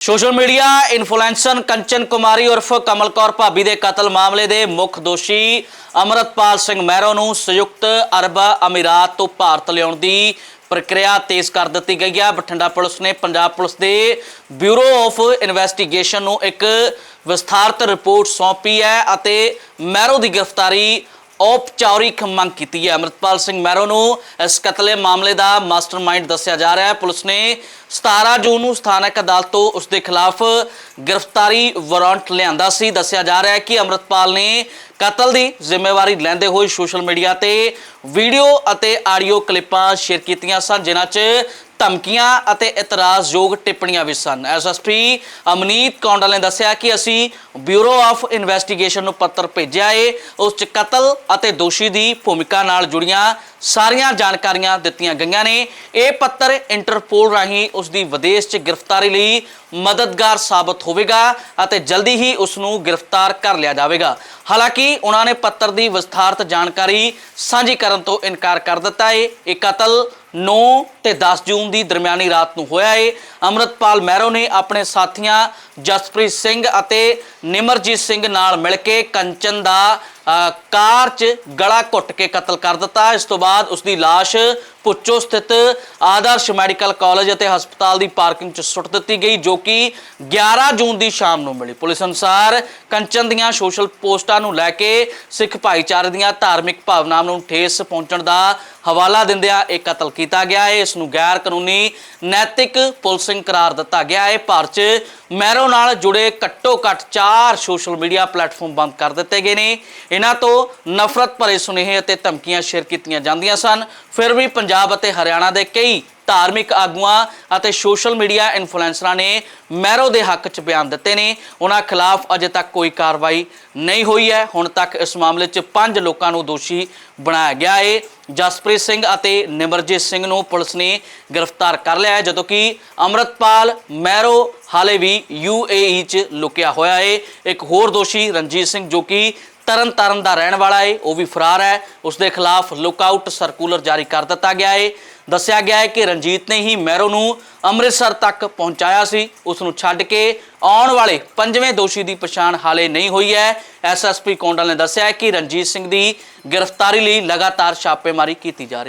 Social media influencer Kanchan Kumari ਉਰਫ ਕਮਲ ਕੌਰ ਭਾਬੀ ਦੇ ਕਤਲ ਮਾਮਲੇ ਦੇ ਮੁੱਖ ਦੋਸ਼ੀ ਅਮਰਤਪਾਲ ਸਿੰਘ ਮਹਿਰੋ ਨੂੰ ਸੰਯੁਕਤ ਅਰਬ ਅਮੀਰਾਤ ਤੋਂ ਭਾਰਤ ਲਿਆਉਣ ਦੀ ਪ੍ਰਕਿਰਿਆ ਤੇਜ਼ ਕਰ ਦਿੱਤੀ ਗਈ ਹੈ ਬਠਿੰਡਾ ਪੁਲਿਸ ਨੇ ਪੰਜਾਬ ਪੁਲਿਸ ਦੇ ਬਿਊਰੋ ਆਫ ਇਨਵੈਸਟੀਗੇਸ਼ਨ ਨੂੰ ਇੱਕ ਵਿਸਥਾਰਤ ਰਿਪੋਰਟ ਸੌਂਪੀ ਹੈ ਅਤੇ ਮਹਿਰੋ ਦੀ ਗ੍ਰਿਫਤਾਰੀ ਔਪਚਾਰਿਕ ਮੰਗ ਕੀਤੀ ਹੈ ਅਮਰਤਪਾਲ ਸਿੰਘ ਮਹਿਰੋ ਨੂੰ ਇਸ ਕਤਲੇ ਮਾਮਲੇ ਦਾ ਮਾਸਟਰਮਾਈਂਡ ਦੱਸਿਆ ਜਾ ਰਿਹਾ ਹੈ ਪੁਲਿਸ ਨੇ 17 ਜੂਨ ਨੂੰ ਸਥਾਨਕ ਅਦਾਲਤ ਤੋਂ ਉਸ ਦੇ ਖਿਲਾਫ ਗ੍ਰਿਫਤਾਰੀ ਵਾਰੰਟ ਲਿਆਂਦਾ ਸੀ ਦੱਸਿਆ ਜਾ ਰਿਹਾ ਹੈ ਕਿ ਅਮਰਤਪਾਲ ਨੇ ਕਤਲ ਦੀ ਜ਼ਿੰਮੇਵਾਰੀ ਲੈਂਦੇ ਹੋਏ ਸੋਸ਼ਲ ਮੀਡੀਆ ਤੇ ਵੀਡੀਓ ਅਤੇ ਆਡੀਓ ਕਲਿੱਪਾਂ ਸ਼ੇਅਰ ਕੀਤੀਆਂ ਸਨ ਜਿਨ੍ਹਾਂ 'ਚ ਧਮਕੀਆਂ ਅਤੇ ਇਤਰਾਜ਼ਯੋਗ ਟਿੱਪਣੀਆਂ ਵੀ ਸਨ। ਐਸਐਸਪੀ ਅਮਨੀਤ ਕੌਂਡਲ ਨੇ ਦੱਸਿਆ ਕਿ ਅਸੀਂ ਬਿਊਰੋ ਆਫ ਇਨਵੈਸਟੀਗੇਸ਼ਨ ਨੂੰ ਪੱਤਰ ਭੇਜਿਆ ਏ। ਉਸ 'ਚ ਕਤਲ ਅਤੇ ਦੋਸ਼ੀ ਦੀ ਭੂਮਿਕਾ ਨਾਲ ਜੁੜੀਆਂ ਸਾਰੀਆਂ ਜਾਣਕਾਰੀਆਂ ਦਿੱਤੀਆਂ ਗਈਆਂ ਨੇ। ਇਹ ਪੱਤਰ ਇੰਟਰਪੋਲ ਰਾਹੀਂ ਉਸ ਦੀ ਵਿਦੇਸ਼ 'ਚ ਗ੍ਰਿਫਤਾਰੀ ਲਈ ਮਦਦਗਾਰ ਸਾਬਤ ਹੋਵੇਗਾ ਅਤੇ ਜਲਦੀ ਹੀ ਉਸ ਨੂੰ ਗ੍ਰਿਫਤਾਰ ਕਰ ਲਿਆ ਜਾਵੇਗਾ। ਹਾਲਾਂਕਿ ਉਹਨਾਂ ਨੇ ਪੱਤਰ ਦੀ ਵਿਸਥਾਰਤ ਜਾਣਕਾਰੀ ਸਾਂਝੀ ਕਰਨ ਤੋਂ ਇਨਕਾਰ ਕਰ ਦਿੱਤਾ ਹੈ। ਇਹ ਕਤਲ 9 ਤੇ 10 ਜੂਨ ਦੀ ਦਰਮਿਆਨੀ ਰਾਤ ਨੂੰ ਹੋਇਆ ਏ ਅਮਰਤਪਾਲ ਮਹਿਰੋ ਨੇ ਆਪਣੇ ਸਾਥੀਆਂ ਜਸਪ੍ਰੀਤ ਸਿੰਘ ਅਤੇ ਨਿਮਰਜੀਤ ਸਿੰਘ ਨਾਲ ਮਿਲ ਕੇ ਕੰਚਨ ਦਾ ਕਾਰ 'ਚ ਗਲਾ ਘੁੱਟ ਕੇ ਕਤਲ ਕਰ ਦਿੱਤਾ। ਇਸ ਤੋਂ ਬਾਅਦ ਉਸ ਦੀ ਲਾਸ਼ ਪੁੱਚੋ ਸਥਿਤ ਆਦਰਸ਼ ਮੈਡੀਕਲ ਕਾਲਜ ਅਤੇ ਹਸਪਤਾਲ ਦੀ ਪਾਰਕਿੰਗ 'ਚ ਸੁੱਟ ਦਿੱਤੀ ਗਈ, ਜੋ ਕਿ 11 ਜੂਨ ਦੀ ਸ਼ਾਮ ਨੂੰ ਮਿਲੀ। ਪੁਲਿਸ ਅਨੁਸਾਰ ਕੰਚਨ ਦੀਆਂ ਸੋਸ਼ਲ ਪੋਸਟਾਂ ਨੂੰ ਲੈ ਕੇ ਸਿੱਖ ਭਾਈਚਾਰੇ ਦੀਆਂ ਧਾਰਮਿਕ ਭਾਵਨਾਵਾਂ ਨੂੰ ਠੇਸ ਪਹੁੰਚਣ ਦਾ ਹਵਾਲਾ ਦਿੰਦਿਆਂ ਇਹ ਕਤਲ ਕੀਤਾ ਗਿਆ ਹੈ। ਇਸ ਨੂੰ ਗੈਰ ਕਾਨੂੰਨੀ ਨੈਤਿਕ ਪੁਲਿਸਿੰਗ ਕਰਾਰ ਦਿੱਤਾ ਗਿਆ ਹੈ। ਭਾਰਤ 'ਚ ਮੈਰੋ ਨਾਲ ਜੁੜੇ ਘੱਟੋ ਘੱਟ 4 ਸੋਸ਼ਲ ਮੀਡੀਆ ਪਲੇਟਫਾਰਮ ਬੰਦ ਕਰ ਦਿੱਤੇ ਗਏ ਨੇ। ਇਹਨਾਂ ਤੋਂ ਨਫ਼ਰਤ ਭਰੇ ਸੁਨੇਹੇ ਅਤੇ ਧਮਕੀਆਂ ਸ਼ੇਅਰ ਕੀਤੀਆਂ ਜਾਂਦੀਆਂ ਸਨ। ਫਿਰ ਵੀ ਪੰਜਾਬ ਅਤੇ ਹਰਿਆਣਾ ਦੇ ਕਈ ਧਾਰਮਿਕ ਆਗੂਆਂ ਅਤੇ ਸੋਸ਼ਲ ਮੀਡੀਆ ਇਨਫਲੂਐਂਸਰਾਂ ਨੇ ਮੈਰੋ ਦੇ ਹੱਕ 'ਚ ਬਿਆਨ ਦਿੱਤੇ ਨੇ। ਉਹਨਾਂ ਖਿਲਾਫ ਅਜੇ ਤੱਕ ਕੋਈ ਕਾਰਵਾਈ ਨਹੀਂ ਹੋਈ ਹੈ। ਹੁਣ ਤੱਕ ਇਸ ਮਾਮਲੇ 'ਚ ਪੰਜ ਲੋਕਾਂ ਨੂੰ ਦੋਸ਼ੀ ਬਣਾਇਆ ਗਿਆ ਹੈ ਜਸਪ੍ਰੀਤ ਸਿੰਘ ਅਤੇ ਨਿਮਰਜੀਤ ਸਿੰਘ ਨੂੰ ਪੁਲਿਸ ਨੇ ਗ੍ਰਿਫਤਾਰ ਕਰ ਲਿਆ ਹੈ, ਜਦੋਂ ਕਿ ਅਮਰਤਪਾਲ ਮੈਰੋ ਹਾਲੇ ਵੀ ਯੂਏਈ 'ਚ ਲੁਕਿਆ ਹੋਇਆ ਹੈ ਇੱਕ ਹੋਰ ਦੋਸ਼ੀ ਰਣਜੀਤ ਸਿੰਘ ਜੋ ਕਿ ਤਰਨ ਤਾਰਨ ਦਾ ਰਹਿਣ ਵਾਲਾ ਏ, ਉਹ ਵੀ ਫਰਾਰ ਹੈ। ਉਸ ਦੇ ਖਿਲਾਫ ਲੁੱਕਆਊਟ ਸਰਕੂਲਰ ਜਾਰੀ ਕਰ ਦਿੱਤਾ ਗਿਆ ਹੈ ਦੱਸਿਆ ਗਿਆ ਹੈ ਕਿ ਰਣਜੀਤ ਨੇ ਹੀ ਮੈਰੋ ਨੂੰ ਅੰਮ੍ਰਿਤਸਰ ਤੱਕ ਪਹੁੰਚਾਇਆ ਸੀ। ਉਸ ਨੂੰ ਛੱਡ ਕੇ ਆਉਣ ਵਾਲੇ ਪੰਜਵੇਂ ਦੋਸ਼ੀ ਦੀ ਪਛਾਣ ਹਾਲੇ ਨਹੀਂ ਹੋਈ ਹੈ। ਐਸਐਸਪੀ ਕੌਂਡਲ ਨੇ ਦੱਸਿਆ ਹੈ ਕਿ ਰਣਜੀਤ ਸਿੰਘ ਦੀ ਗ੍ਰਿਫਤਾਰੀ ਲਈ ਲਗਾਤਾਰ ਛਾਪੇਮਾਰੀ ਕੀਤੀ ਜਾ ਰਹੀ